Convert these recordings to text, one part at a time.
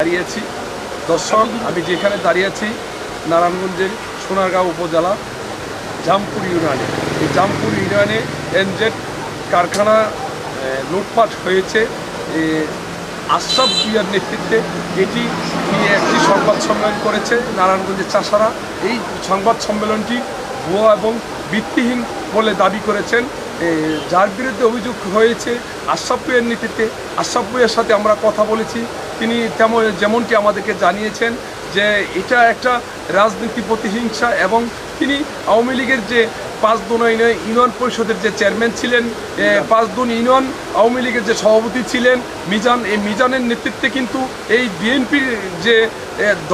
দাঁড়িয়েছি। দর্শক, আমি যেখানে দাঁড়িয়ে আছি নারায়ণগঞ্জের সোনারগাঁও উপজেলা, জামপুর ইউনিয়নে। এই জামপুর ইউনিয়নে এনজেড কারখানা লুটপাট হয়েছে। আশরাফ ভুইয়ার নেতৃত্বে এটি নিয়ে একটি সংবাদ সম্মেলন করেছে নারায়ণগঞ্জের চাষারা। এই সংবাদ সম্মেলনটি ভুয়া এবং ভিত্তিহীন বলে দাবি করেছেন। যার বিরুদ্ধে অভিযোগ হয়েছে আশরাফ নেতৃত্বে। আশরাফ সাথে আমরা কথা বলেছি। তিনি তেমন যেমনটি আমাদেরকে জানিয়েছেন যে এটা একটা রাজনীতি প্রতিহিংসা এবং তিনি আওয়ামী লীগের যে পাঁচ দুন ইউনিয়ন পরিষদের যে চেয়ারম্যান ছিলেন পাঁচ দুন ইউনিয়ন আওয়ামী লীগের যে সভাপতি ছিলেন মিজান এই মিজানের নেতৃত্বে কিন্তু এই বিএনপির যে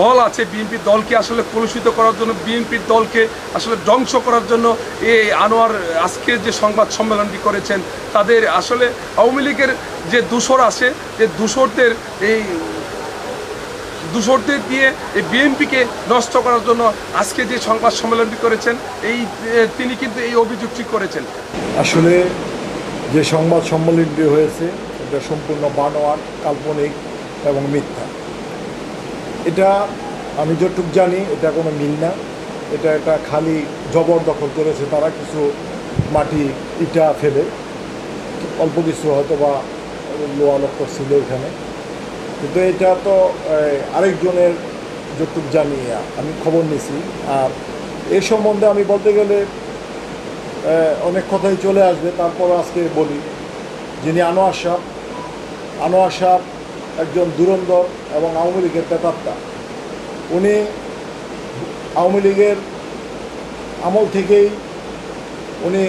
দল আছে বিএনপির দলকে আসলে কলুষিত করার জন্য বিএনপির দলকে আসলে ধ্বংস করার জন্য এই আনোয়ার আজকের যে সংবাদ সম্মেলনটি করেছেন তাদের আসলে আওয়ামী লীগের যে দূষর আছে যে দূষরদের এই দূষরদের দিয়ে এই বিএনপিকে নষ্ট করার জন্য আজকে যে সংবাদ সম্মেলনটি করেছেন, এই তিনি কিন্তু এই অভিযোগটি করেছেন। আসলে যে সংবাদ সম্মেলনটি হয়েছে, এটা সম্পূর্ণ বানোয়ার কাল্পনিক এবং মিথ্যা। এটা আমি যতটুক জানি, এটা কোনো মিল না। এটা একটা খালি জবরদখল করেছে তারা, কিছু মাটি, ইটা ফেলে। অল্প কিছু হয়তো বা লোয়া ছিল এখানে। কিন্তু এটা তো আরেকজনের যতটুক জানি আমি খবর নিছি। আর এ সম্বন্ধে আমি বলতে গেলে অনেক কথাই চলে আসবে, তারপর আজকে বলি। যিনি আনোয়ার সাহ আনোয়ার সাহ একজন দুরন্দর এবং আওয়ামী লীগের পেতাত্তা উনি আওয়ামী লীগের আমল থেকেই উনি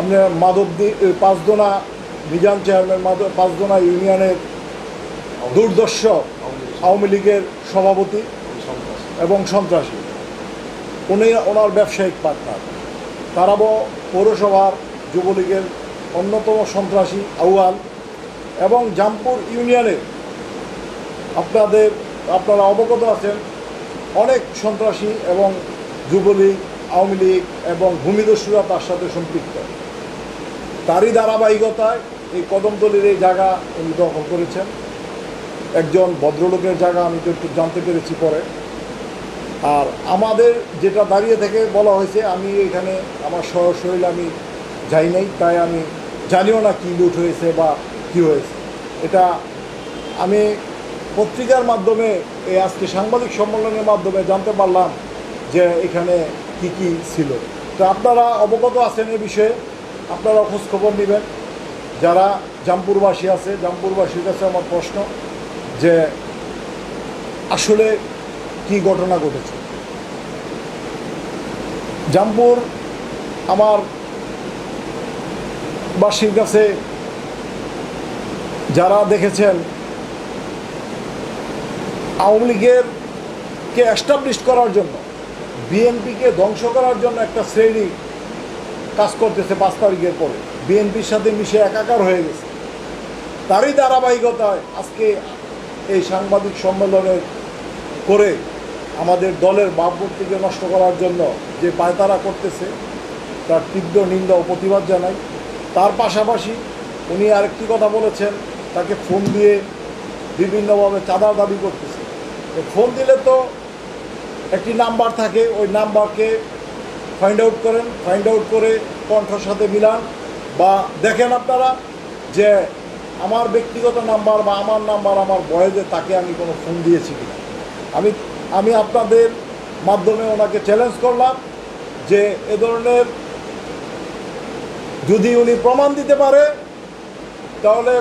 আপনার মাধবদী পাঁচদোনা, মিজান চেয়ারম্যান মাধব পাঁচদোনা ইউনিয়নের দুর্দর্শ আওয়ামী লীগের সভাপতি এবং সন্ত্রাসী। উনি ওনার ব্যবসায়িক পার্টনার তারাবো পৌরসভার যুবলীগের অন্যতম সন্ত্রাসী আউয়াল এবং জামপুর ইউনিয়নের আপনাদের, আপনারা অবগত আছেন, অনেক সন্ত্রাসী এবং যুবলীগ, আওয়ামী লীগ এবং ভূমিদস্যুরা তার সাথে সম্পৃক্ত। তারই ধারাবাহিকতায় এই কদমতলির এই জায়গা উনি দখল করেছেন। একজন ভদ্রলোকের জায়গা আমি তো একটু জানতে পেরেছি পরে। আর আমাদের যেটা দাঁড়িয়ে থেকে বলা হয়েছে, আমি এখানে আমার সরাসরি আমি যাই নাই, তাই আমি জানিও না কী লুট হয়েছে বা কী হয়েছে। এটা আমি পত্রিকার মাধ্যমে, এই আজকে সাংবাদিক সম্মেলনের মাধ্যমে জানতে পারলাম যে এখানে কি কি ছিল। তো আপনারা অবগত আছেন এ বিষয়ে আপনারা খোঁজখবর নেবেন। যারা জামপুরবাসী আছে, জামপুরবাসীর কাছে আমার প্রশ্ন যে আসলে কি ঘটনা ঘটেছে। জামপুর আমার বাসীর কাছে যারা দেখেছেন, আওয়ামী লীগের কে এস্টাবলিশ করার জন্য, বিএনপিকে ধ্বংস করার জন্য একটা শ্রেণি কাজ করতেছে পাঁচ তারিখের পরে। বিএনপির সাথে মিশে একাকার হয়ে গেছে। তারই ধারাবাহিকতায় আজকে এই সাংবাদিক সম্মেলনে করে আমাদের দলের ভাবমূর্তিকে নষ্ট করার জন্য যে পায়তারা করতেছে, তার তীব্র নিন্দা ও প্রতিবাদ জানাই। তার পাশাপাশি উনি আরেকটি কথা বলেছেন, তাকে ফোন দিয়ে বিভিন্নভাবে চাঁদা দাবি করতেছে। ফোন দিলে তো একটি নাম্বার থাকে, ওই নাম্বারকে ফাইন্ড আউট করেন। ফাইন্ড আউট করে কণ্ঠর সাথে মিলান বা দেখেন আপনারা যে আমার ব্যক্তিগত নাম্বার বা আমার নাম্বার, আমার বয়েজে তাকে আমি কোনো ফোন দিয়েছি কিনা। আমি আমি আপনাদের মাধ্যমে ওনাকে চ্যালেঞ্জ করলাম যে এ ধরনের যদি উনি প্রমাণ দিতে পারে, তাহলে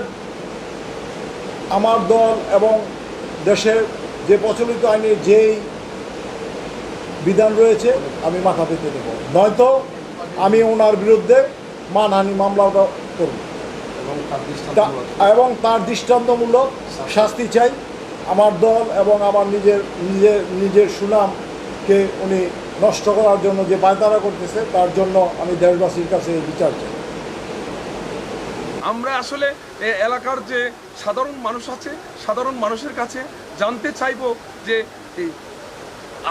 আমার দল এবং দেশের যে প্রচলিত আইনের যেই বিধান রয়েছে, আমি মাথা পেতে দেব। নয়তো আমি ওনার বিরুদ্ধে মানহানি মামলাটা করব। এবং তার দৃষ্টান্তমূলক। শাস্তি চাই। আমার দল এবং আমার নিজের নিজের নিজের সুনামকে উনি নষ্ট করার জন্য যে পায়তারা করতেছে তার জন্য আমি দেশবাসীর কাছে বিচার চাই। আমরা আসলে এ এলাকার যে সাধারণ মানুষ আছে সাধারণ মানুষের কাছে জানতে চাইব যে এই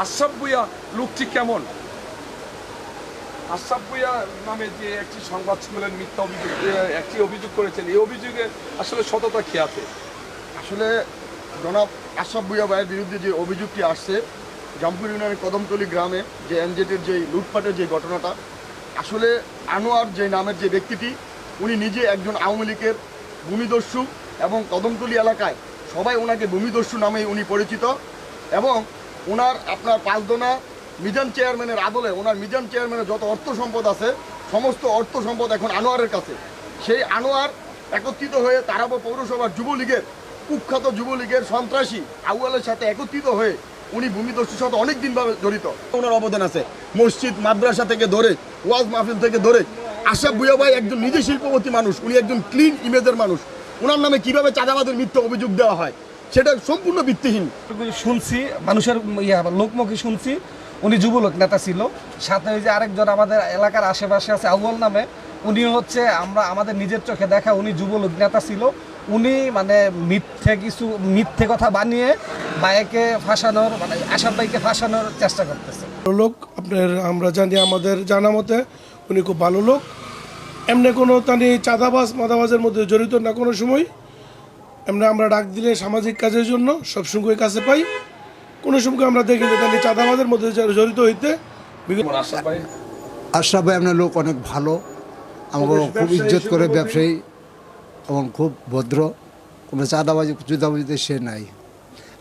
আশরাফ ভুইয়া লোকটি কেমন? আশরাফ নামে যে একটি সংবাদ সম্মেলন, মিথ্যা অভিযোগ একটি অভিযোগ করেছেন, এই অভিযোগে আসলে সততা আছে? আসলে জনাব আশরাফ ভুইয়া ভাইয়ের বিরুদ্ধে যে অভিযোগটি আসছে, জামপুর ইউনিয়নের কদমতলি গ্রামে যে এনজেটের যে লুটপাটের যে ঘটনাটা, আসলে আনোয়ার যে নামের যে ব্যক্তিটি, উনি নিজে একজন আওয়ামী লীগের ভূমিদস্যু এবং কদমতলি এলাকায় সবাই ওনাকে ভূমিদস্যু নামেই উনি পরিচিত এবং ওনার আপনার পাঁচদোনা মিজান চেয়ারম্যানের আদলে ওনার মিজান চেয়ারম্যানের যত অর্থ সম্পদ আছে, সমস্ত অর্থ সম্পদ এখন আনোয়ারের কাছে। সেই আনোয়ার একত্রিত হয়ে তারাবো পৌরসভার যুবলীগের, কুখ্যাত যুবলীগের সন্ত্রাসী আউয়ালের সাথে একত্রিত হয়ে উনি ভূমিদস্যুর সাথে অনেক দিনভাবে জড়িত। ওনার অবদান আছে। মসজিদ, মাদ্রাসা থেকে ধরে, ওয়াজ মাহফিল থেকে ধরে আশাফ ভুয়া ভাই একজন নিজে শিল্পপতি মানুষ, উনি একজন ক্লিন ইমেজের মানুষ। ওনার নামে কীভাবে চাঁদাবাদের মিথ্যা অভিযোগ দেওয়া হয়, সেটা সম্পূর্ণ ভিত্তিহীন। শুনছি, মানুষের ইয়া, লোকমুখে শুনছি। উনি যুবলোক নেতা ছিল। সাথে ওই যে আরেকজন আমাদের এলাকার আশেপাশে আছে আউয়াল নামে, উনি হচ্ছে আমরা, আমাদের নিজের চোখে দেখা উনি যুবলোক নেতা ছিল। উনি মানে মিথ্যে কিছু, মিথ্যে কথা বানিয়ে বাইকে ফাঁসানোর মানে আসাম বাইকে ফাঁসানোর চেষ্টা করতেছে। লোক, আপনার আমরা জানি আমাদের জানা মতে উনি খুব ভালো লোক। এমনি কোনো তানি চাঁদাবাজ, মাদাবাজের মধ্যে জড়িত না কোনো সময়। এমনি আমরা ডাক দিলে সামাজিক কাজের জন্য সবসময় কাছে পাই। কোনো সময় আমরা দেখি যে তানি চাঁদাবাজের মধ্যে জড়িত হইতে বিগত আশরাফ ভাই? আশরাফ ভাই আপনার লোক অনেক ভালো আমাকে খুব ইজ্জত করে ব্যবসায়ী এবং খুব ভদ্র। কোনো চাঁদাবাজি চুদাবাজিতে সে নাই।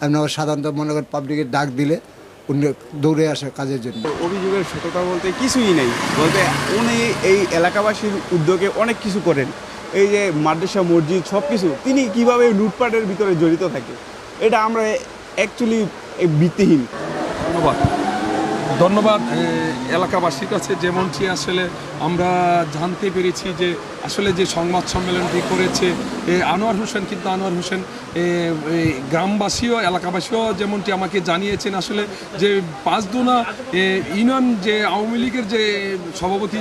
আপনি আবার সাধারণত মনে করেন পাবলিকের ডাক দিলে উনি দৌড়ে আসে কাজের জন্য। অভিযোগের সততা বলতে কিছুই নেই। বলতে উনি এই এলাকাবাসীর উদ্যোগে অনেক কিছু করেন। এই যে মাদ্রাসা মসজিদ সব কিছু তিনি কীভাবে লুটপাটের ভিতরে জড়িত থাকে এটা আমরা অ্যাকচুয়ালি ভিত্তিহীন ধন্যবাদ। ধন্যবাদ এলাকাবাসীর কাছে যেমনটি আসলে আমরা জানতে পেরেছি যে আসলে যে সংবাদ সম্মেলনটি করেছে আনোয়ার হোসেন, কিন্তু আনোয়ার হোসেন গ্রামবাসীও, এলাকাবাসীও যেমনটি আমাকে জানিয়েছেন আসলে যে পাঁচদোনা ইউনিয়ন যে আওয়ামী লীগের যে সভাপতি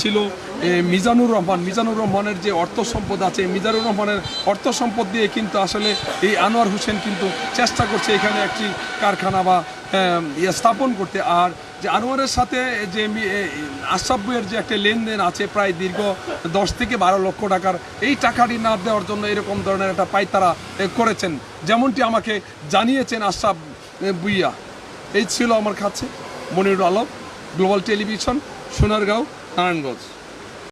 ছিল মিজানুর রহমান, মিজানুর রহমানের যে অর্থ সম্পদ আছে মিজানুর রহমানের অর্থ সম্পদ দিয়ে কিন্তু আসলে এই আনোয়ার হোসেন কিন্তু চেষ্টা করছে এখানে একটি কারখানা বা স্থাপন করতে। আর যে আনোয়ারের সাথে যে আশরাফ বইয়ের যে একটা লেনদেন আছে প্রায় দীর্ঘ দশ থেকে বারো লক্ষ টাকার, এই টাকাটি না দেওয়ার জন্য এরকম ধরনের একটা পাইতারা তারা করেছেন। যেমনটি আমাকে জানিয়েছেন আশরাফ বুইয়া এই ছিল আমার কাছে মনিরুল আলম গ্লোবাল টেলিভিশন সোনারগাঁও, নারায়ণগঞ্জ।